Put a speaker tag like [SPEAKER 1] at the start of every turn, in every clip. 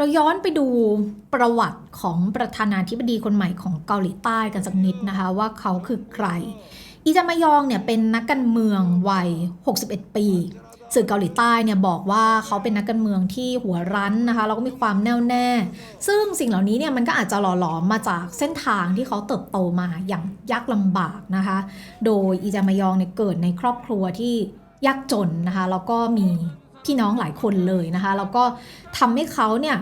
[SPEAKER 1] เราย้อนไปดูประวัติของประธานาธิบดีคนใหม่ของเกาหลีใต้กันสักนิดนะคะ ว่าเขาคือใคร อีจามายองเนี่ยเป็นนักการเมืองวัย 61 ปี สื่อเกาหลีใต้เนี่ยบอกว่าเขาเป็นนักการเมืองที่หัวรั้นนะคะแล้วก็มีความแน่วแน่ ซึ่งสิ่งเหล่านี้เนี่ยมันก็อาจจะหล่อหลอมมาจากเส้นทางที่เขาเติบโตมาอย่างยากลำบากนะคะ โดยอีจามายองเนี่ยเกิดในครอบครัวที่ยากจนนะคะแล้วก็มี พี่น้องหลายคนเลยนะคะแล้วก็ทำให้เขาเนี่ย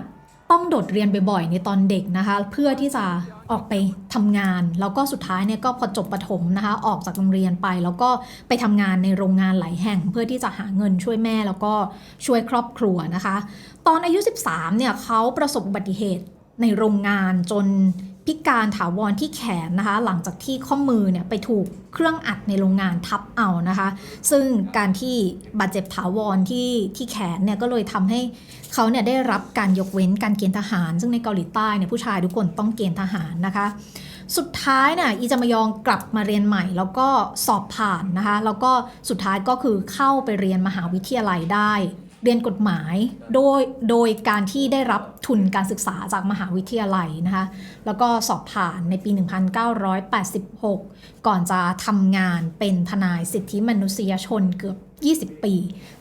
[SPEAKER 1] ต้องโดดเรียนบ่อยๆในตอนเด็กนะคะ เพื่อที่จะออกไปทำงาน แล้วก็สุดท้ายเนี่ยก็พอจบประถมนะคะ ออกจากโรงเรียนไป แล้วก็ไปทำงานในโรงงานหลายแห่ง เพื่อที่จะหาเงินช่วยแม่แล้วก็ช่วยครอบครัวนะคะ ตอนอายุ 13เนี่ยเขาประสบอุบัติเหตุในโรงงานจน พิการถาวรที่แขนนะคะ หลังจากที่ข้อมือเนี่ยไปถูกเครื่องอัดในโรงงานทับเอานะคะ ซึ่งการที่บาดเจ็บถาวรที่ที่แขนเนี่ยก็เลยทำให้เขาเนี่ยได้รับการยกเว้นการเกณฑ์ทหาร ซึ่งในเกาหลีใต้เนี่ยผู้ชายทุกคนต้องเกณฑ์ทหารนะคะ สุดท้ายเนี่ยอีจามยองกลับมาเรียนใหม่ แล้วก็สอบผ่านนะคะ แล้วก็สุดท้ายก็คือเข้าไปเรียนมหาวิทยาลัยได้ เรียนกฎหมายโดยโดยการที่ได้รับทุนการศึกษาจากมหาวิทยาลัยนะคะแล้วก็สอบผ่านในปี 1986 ก่อนจะทำงานเป็นทนายสิทธิมนุษยชนเกือบ 20 ปี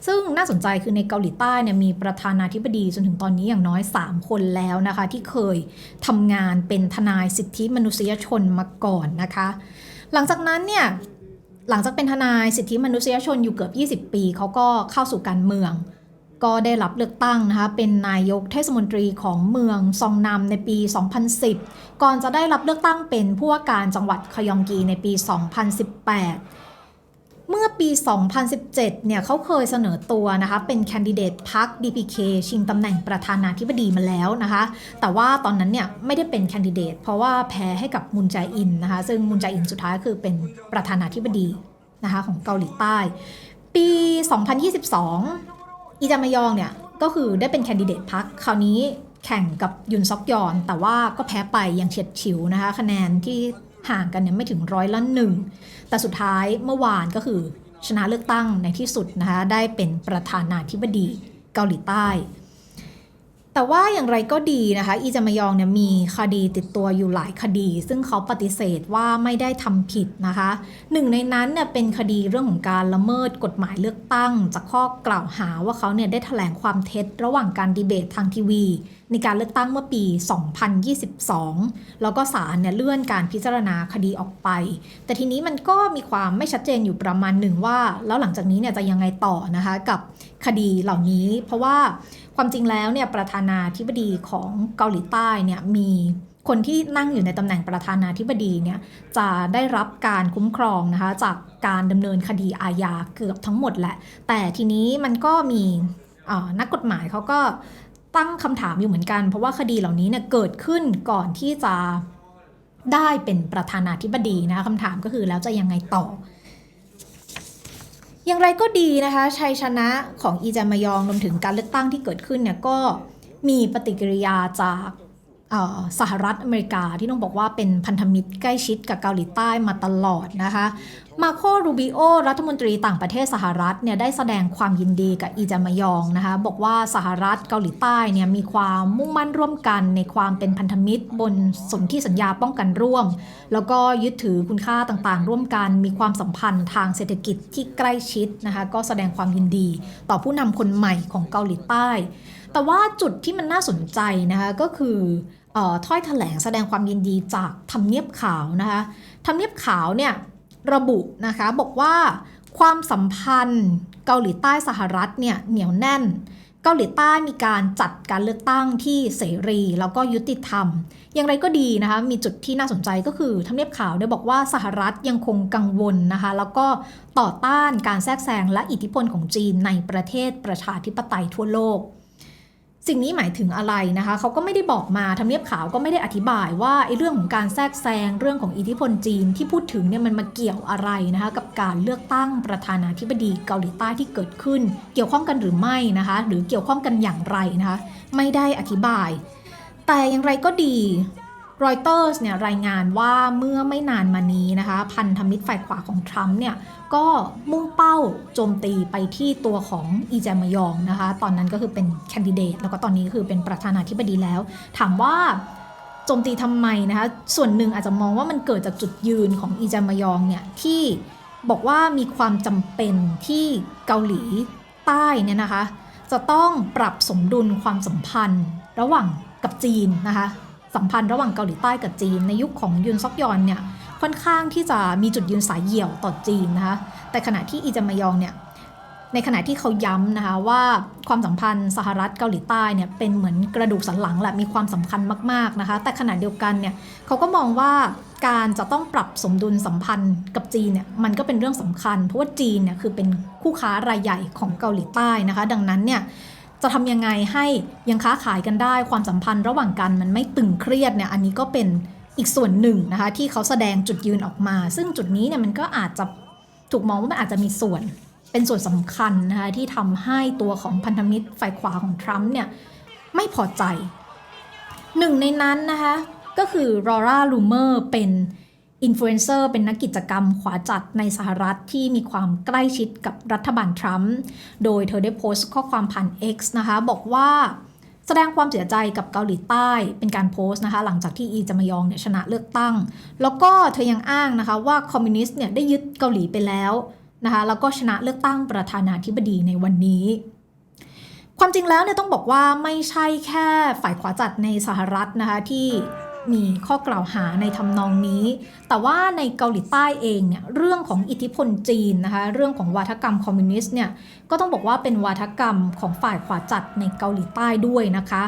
[SPEAKER 1] ซึ่งน่าสนใจคือในเกาหลีใต้เนี่ยมีประธานาธิบดีจนถึงตอนนี้อย่างน้อย 3 คนแล้วนะคะ ที่เคยทำงานเป็นทนายสิทธิมนุษยชนมาก่อนนะคะ หลังจากนั้นเนี่ยหลังจากเป็นทนายสิทธิมนุษยชนอยู่เกือบ 20 ปี เขาก็เข้าสู่การเมือง ก็ได้รับเลือกตั้งนะคะเป็นนายกเทศมนตรีของเมืองซองนำในปี 2010 ก่อนจะได้รับเลือกตั้งเป็นผู้ว่าการจังหวัดคยองกีในปี 2018 เมื่อปี 2017 เนี่ยเขาเคยเสนอตัวนะคะเป็นแคนดิเดตพรรค DPK ชิงตำแหน่งประธานาธิบดีมาแล้วนะคะ แต่ว่าตอนนั้นเนี่ยไม่ได้เป็นแคนดิเดตเพราะว่าแพ้ให้กับมุนแจอินนะคะซึ่งมุนแจอินสุดท้ายคือเป็นประธานาธิบดีนะคะของเกาหลีใต้ ปี 2022 อีจามยองเนี่ยก็คือได้เป็นแคนดิเดตพักคคราวนี้แข่งกับยุนซอกยอน แต่ว่าก็แพ้ไปอย่างเฉียดฉิวนะคะ คะแนนที่ห่างกันเนี่ยไม่ถึงร้อยละหนึ่ง แต่สุดท้ายเมื่อวานก็คือชนะเลือกตั้งในที่สุดนะคะ ได้เป็นประธานาธิบดีเกาหลีใต้ แต่ว่าอย่างไรก็ดีนะคะ อีจามยองเนี่ยมีคดีติดตัวอยู่หลายคดี ซึ่งเขาปฏิเสธว่าไม่ได้ทำผิดนะคะ หนึ่งในนั้นเนี่ยเป็นคดีเรื่องของการละเมิดกฎหมายเลือกตั้ง จากข้อกล่าวหาว่าเขาเนี่ยได้แถลงความเท็จ ระหว่างการดีเบตทางทีวีในการเลือกตั้งเมื่อปี 2022 แล้วก็ศาลเนี่ยเลื่อนการพิจารณาคดีออกไป แต่ทีนี้มันก็มีความไม่ชัดเจนอยู่ประมาณหนึ่งว่า แล้วหลังจากนี้เนี่ยจะยังไงต่อนะคะกับคดีเหล่านี้ เพราะว่าความจริงแล้วเนี่ยประธานาธิบดีของเกาหลีใต้เนี่ยมีคนที่นั่งอยู่ในตำแหน่งประธานาธิบดีเนี่ยจะได้รับการคุ้มครองนะคะจากการดำเนินคดีอาญาเกือบทั้งหมดแหละ แต่ทีนี้มันก็มีนักกฎหมายเขาก็ ตั้งคำถามอยู่เหมือนกัน เพราะว่าคดีเหล่านี้เนี่ยเกิดขึ้นก่อนที่จะได้เป็นประธานาธิบดีนะคะคำถามก็คือแล้วจะยังไงต่อ อย่างไรก็ดีนะคะชัยชนะของอีจามยองรวมถึงการเลือกตั้งที่เกิดขึ้นเนี่ยก็มีปฏิกิริยาจาก สหรัฐอเมริกาที่ต้องบอกว่าเป็นพันธมิตรใกล้ชิดกับเกาหลีใต้มาตลอดนะคะ มาโครูบิโอรัฐมนตรีต่างประเทศสหรัฐเนี่ยได้แสดงความยินดีกับอีจามยองนะคะ บอกว่าสหรัฐเกาหลีใต้เนี่ยมีความมุ่งมั่นร่วมกันในความเป็นพันธมิตร บนสนธิสัญญาป้องกันร่วม แล้วก็ยึดถือคุณค่าต่างๆ ร่วมกันมีความสัมพันธ์ทางเศรษฐกิจที่ใกล้ชิดนะคะก็แสดงความยินดีต่อผู้นำคนใหม่ของเกาหลีใต้ แต่ว่าจุดที่มันน่าสนใจนะคะก็คือ ถ้อยแถลงแสดงความยินดีจากทำเนียบขาวนะคะทำเนียบขาวเนี่ยระบุนะคะบอกว่าความสัมพันธ์เกาหลีใต้สหรัฐเนี่ยเหนียวแน่น เกาหลีใต้มีการจัดการเลือกตั้งที่เสรีแล้วก็ยุติธรรม อย่างไรก็ดีนะคะมีจุดที่น่าสนใจก็คือทำเนียบขาวได้บอกว่าสหรัฐยังคงกังวลนะคะแล้วก็ต่อต้านการแทรกแซงและอิทธิพลของจีนในประเทศประชาธิปไตยทั่วโลก สิ่งนี้หมายถึงอะไรนะคะเขาก็ไม่ได้บอกมาทำเนียบขาวก็ไม่ได้อธิบายว่าไอ้เรื่องของการแทรกแซงเรื่องของอิทธิพลจีนที่พูดถึงเนี่ยมันมาเกี่ยวอะไรนะคะกับการเลือกตั้งประธานาธิบดีเกาหลีใต้ที่เกิดขึ้น เกี่ยวข้องกันหรือไม่นะคะ หรือเกี่ยวข้องกันอย่างไรนะคะ ไม่ได้อธิบาย แต่อย่างไรก็ดี รอยเตอร์สเนี่ยรายงานว่าเมื่อไม่นานมานี้นะคะ พันธมิตรฝ่ายขวาของทรัมป์เนี่ยก็มุ่งเป้าโจมตีไปที่ตัวของอีแจมยองนะคะ ตอนนั้นก็คือเป็นแคนดิเดต แล้วก็ตอนนี้ก็คือเป็นประธานาธิบดีแล้ว ถามว่าโจมตีทำไมนะคะ ส่วนหนึ่งอาจจะมองว่ามันเกิดจากจุดยืนของอีแจมยองเนี่ยที่บอกว่ามีความจำเป็นที่เกาหลีใต้เนี่ยนะคะ จะต้องปรับสมดุลความสัมพันธ์ระหว่างกับจีนนะคะ สัมพันธ์ระหว่างเกาหลีใต้กับจีน ในยุคของยุนซอกยอนเนี่ยค่อนข้างที่จะมีจุดยืนสายเหี่ยวต่อจีนนะคะแต่ขณะที่อีจามยองเนี่ยในขณะที่เขาย้ำนะคะว่าความสัมพันธ์สหรัฐเกาหลีใต้เนี่ยเป็นเหมือนกระดูกสันหลังแหละมีความสำคัญมากๆนะคะ แต่ขณะเดียวกันเนี่ยเขาก็มองว่าการจะต้องปรับสมดุลสัมพันธ์กับจีนเนี่ยมันก็เป็นเรื่องสำคัญ เพราะว่าจีนเนี่ยคือเป็นคู่ค้ารายใหญ่ของเกาหลีใต้นะคะ ดังนั้นเนี่ย จะทำยังไงให้ยังค้าขายกันได้ ความสัมพันธ์ระหว่างกันมันไม่ตึงเครียดเนี่ยอันนี้ก็เป็นอีกส่วนหนึ่งนะคะที่เขาแสดงจุดยืนออกมา ซึ่งจุดนี้เนี่ยมันก็อาจจะถูกมองว่ามันอาจจะมีส่วนเป็นส่วนสำคัญนะคะที่ทำให้ตัวของพันธมิตรฝ่ายขวาของทรัมป์เนี่ยไม่พอใจหนึ่งในนั้นนะคะก็คือรอร่าลูเมอร์เป็น อินฟลูเอนเซอร์เป็นนักกิจกรรมขวาจัดในสหรัฐที่มีความใกล้ชิดกับรัฐบาลทรัมป์ โดยเธอได้โพสต์ข้อความผ่าน X นะคะ บอกว่าแสดงความเสียใจกับเกาหลีใต้เป็นการโพสต์นะคะ หลังจากที่อีจามยองเนี่ยชนะเลือกตั้ง แล้วก็เธอยังอ้างนะคะว่าคอมมิวนิสต์เนี่ยได้ยึดเกาหลีไปแล้วนะคะแล้วก็ชนะเลือกตั้งประธานาธิบดีในวันนี้ ความจริงแล้วเนี่ยต้องบอกว่าไม่ใช่แค่ฝ่ายขวาจัดในสหรัฐนะคะที่ มีข้อกล่าวหาในทำนองนี้ แต่ว่าในเกาหลีใต้เองเนี่ยเรื่องของอิทธิพลจีนนะคะเรื่องของวาทกรรมคอมมิวนิสต์เนี่ยก็ต้องบอกว่าเป็นวาทกรรมของฝ่ายขวาจัดในเกาหลีใต้ด้วยนะคะ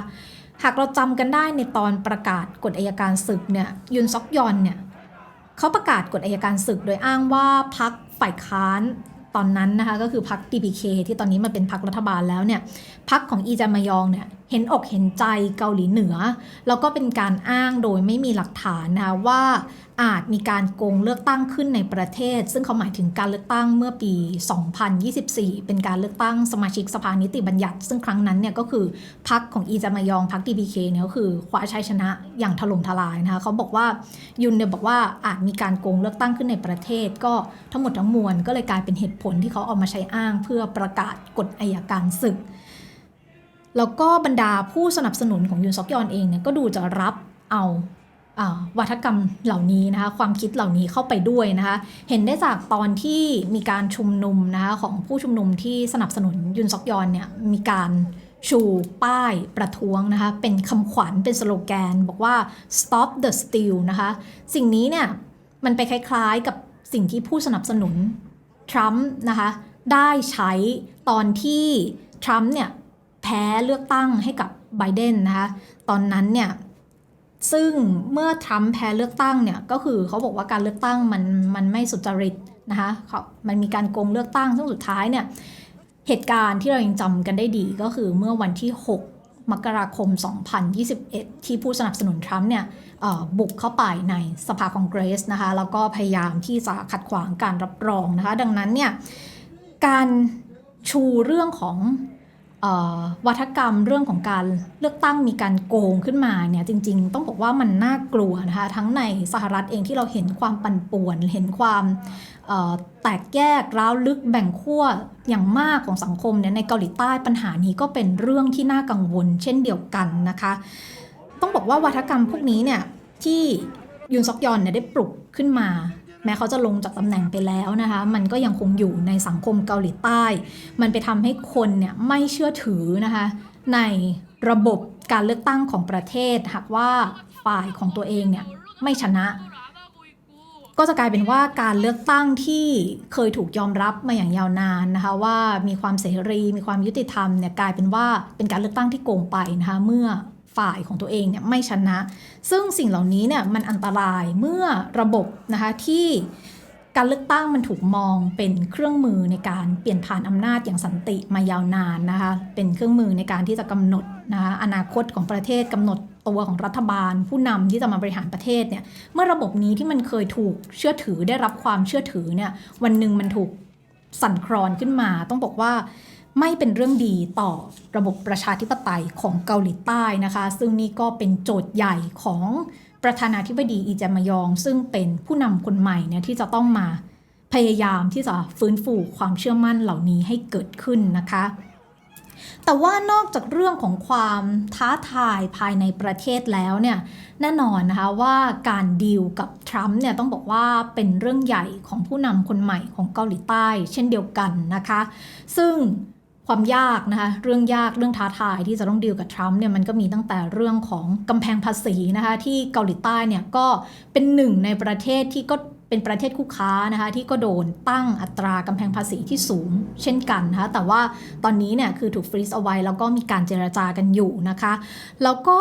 [SPEAKER 1] หากเราจำกันได้ในตอนประกาศกฎอัยการศึกเนี่ยยุนซอกยอนเนี่ยเขาประกาศกฎอัยการศึก โดยอ้างว่าพักฝ่ายค้านตอนนั้นนะคะก็คือพัก DPK ที่ตอนนี้มาเป็นพักรัฐบาลแล้วเนี่ยพักของอีจามยองเนี่ย เห็นอกเห็นใจเกาหลีเหนือ แล้วก็เป็นการอ้างโดยไม่มีหลักฐานนะคะว่าอาจมีการโกงเลือกตั้งขึ้นในประเทศ ซึ่งเขาหมายถึงการเลือกตั้งเมื่อปี 2024 เป็นการเลือกตั้งสมาชิกสภานิติบัญญัติ ซึ่งครั้งนั้นเนี่ยก็คือพักของอีจามยองพัก DPK เคเนี่ยก็คือคว้าชัยชนะอย่างถล่มทลายนะคะเขาบอกว่ายุนเนี่ยบอกว่าอาจมีการโกงเลือกตั้งขึ้นในประเทศ ก็ทั้งหมดทั้งมวลก็เลยกลายเป็นเหตุผลที่เขาเอามาใช้อ้าง เพื่อประกาศกฎอัยการศึก แล้วก็บรรดาผู้สนับสนุนของยุนซอกยอนเองเนี่ยก็ดูจะรับเอาวัฒกรรมเหล่านี้นะคะความคิดเหล่านี้เข้าไปด้วยนะคะเห็นได้จากตอนที่มีการชุมนุมนะคะของผู้ชุมนุมที่สนับสนุนยุนซอกยอนเนี่ยมีการชูป้ายประท้วงนะคะเป็นคำขวัญเป็นสโลแกน บอกว่า stop the steal นะคะสิ่งนี้เนี่ยมันไปคล้ายๆกับสิ่งที่ผู้สนับสนุนทรัมป์นะคะได้ใช้ตอนที่ทรัมป์เนี่ย แพ้เลือกตั้งให้กับไบเดนนะคะตอนนั้นเนี่ยซึ่งเมื่อทรัมป์แพ้เลือกตั้งเนี่ยก็คือเขาบอกว่าการเลือกตั้งมันมันไม่สุจริตนะคะเขามันมีการโกงเลือกตั้งซึ่งสุดท้ายเนี่ยเหตุการณ์ที่เรายังจำกันได้ดีก็คือเมื่อวันที่ 6 มกราคม 2021 ที่ผู้สนับสนุนทรัมป์เนี่ยบุกเข้าไปในสภาคองเกรสนะคะแล้วก็พยายามที่จะขัดขวางการรับรองนะคะดังนั้นเนี่ยการชูเรื่องของ วัฒกรรมเรื่องของการเลือกตั้งมีการโกงขึ้นมาเนี่ยจริง ๆ ต้องบอกว่ามันน่ากลัวนะคะทั้งในสหรัฐเองที่เราเห็นความปั่นป่วน เห็นความแตกแยกร้าวลึกแบ่งขั้วอย่างมากของสังคมเนี่ยในเกาหลีใต้ปัญหานี้ก็เป็นเรื่องที่น่ากังวล เช่นเดียวกันนะคะ ต้องบอกว่าวัฒกรรมพวกนี้เนี่ยที่ยุนซอกยอนเนี่ยได้ปลุกขึ้นมา แม้เขาจะลงจากตำแหน่งไปแล้วนะคะ มันก็ยังคงอยู่ในสังคมเกาหลีใต้ มันไปทำให้คนเนี่ยไม่เชื่อถือนะคะในระบบการเลือกตั้งของประเทศ หากว่าฝ่ายของตัวเองเนี่ยไม่ชนะก็จะกลายเป็นว่าการเลือกตั้งที่เคยถูกยอมรับมาอย่างยาวนานนะคะว่ามีความเสรี มีความยุติธรรมเนี่ยกลายเป็นว่าเป็นการเลือกตั้งที่โกงไปนะคะเมื่อ ฝ่ายของตัวเองเนี่ยไม่ชนะ ซึ่งสิ่งเหล่านี้เนี่ยมันอันตรายเมื่อระบบนะคะที่การเลือกตั้งมันถูกมองเป็นเครื่องมือในการเปลี่ยนผ่านอำนาจอย่างสันติมายาวนานนะคะเป็นเครื่องมือในการที่จะกำหนดนะคะอนาคตของประเทศกำหนดตัวของรัฐบาล ผู้นำที่จะมาบริหารประเทศเนี่ยเมื่อระบบนี้ที่มันเคยถูกเชื่อถือได้รับความเชื่อถือเนี่ยวันหนึ่งมันถูกสั่นคลอนขึ้นมา ต้องบอกว่า ไม่เป็นเรื่องดีต่อระบบประชาธิปไตยของเกาหลีใต้นะคะ ซึ่งนี่ก็เป็นโจทย์ใหญ่ของประธานาธิบดีอีเจมยอง ซึ่งเป็นผู้นำคนใหม่เนี่ยที่จะต้องมาพยายามที่จะฟื้นฟูความเชื่อมั่นเหล่านี้ให้เกิดขึ้นนะคะ แต่ว่านอกจากเรื่องของความท้าทายภายในประเทศแล้วเนี่ยแน่นอนนะคะว่าการดีลกับทรัมป์เนี่ยต้องบอกว่าเป็นเรื่องใหญ่ของผู้นำคนใหม่ของเกาหลีใต้ เช่นเดียวกันนะคะ ซึ่ง ความยากนะคะเรื่องยากเรื่องท้าทายที่จะต้องดีลกับทรัมป์เนี่ยมันก็มีตั้งแต่เรื่องของกำแพงภาษีนะคะที่เกาหลีใต้เนี่ยก็เป็นหนึ่งในประเทศที่ก็ เป็นประเทศคู่ค้านะคะที่ก็โดนตั้งอัตรากำแพงภาษีที่สูงเช่นกันนะคะแต่ว่าตอนนี้เนี่ยคือถูกฟรีซเอาไว้แล้วก็มีการเจรจากันอยู่นะคะแล้วก็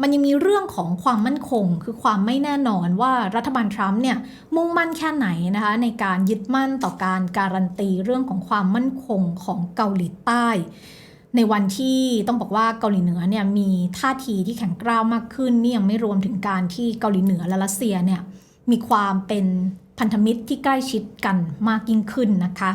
[SPEAKER 1] มันยังมีเรื่องของความมั่นคง คือความไม่แน่นอนว่ารัฐบาลทรัมป์เนี่ยมุ่งมั่นแค่ไหนนะคะในการยึดมั่นต่อการการันตีเรื่องของความมั่นคงของเกาหลีใต้ในวันที่ต้องบอกว่าเกาหลีเหนือเนี่ยมีท่าทีที่แข็งกร้าวมากขึ้นนี่ยังไม่รวมถึงการที่เกาหลีเหนือและรัสเซียเนี่ย มีความเป็นพันธมิตรที่ใกล้ชิดกันมากยิ่งขึ้นนะคะ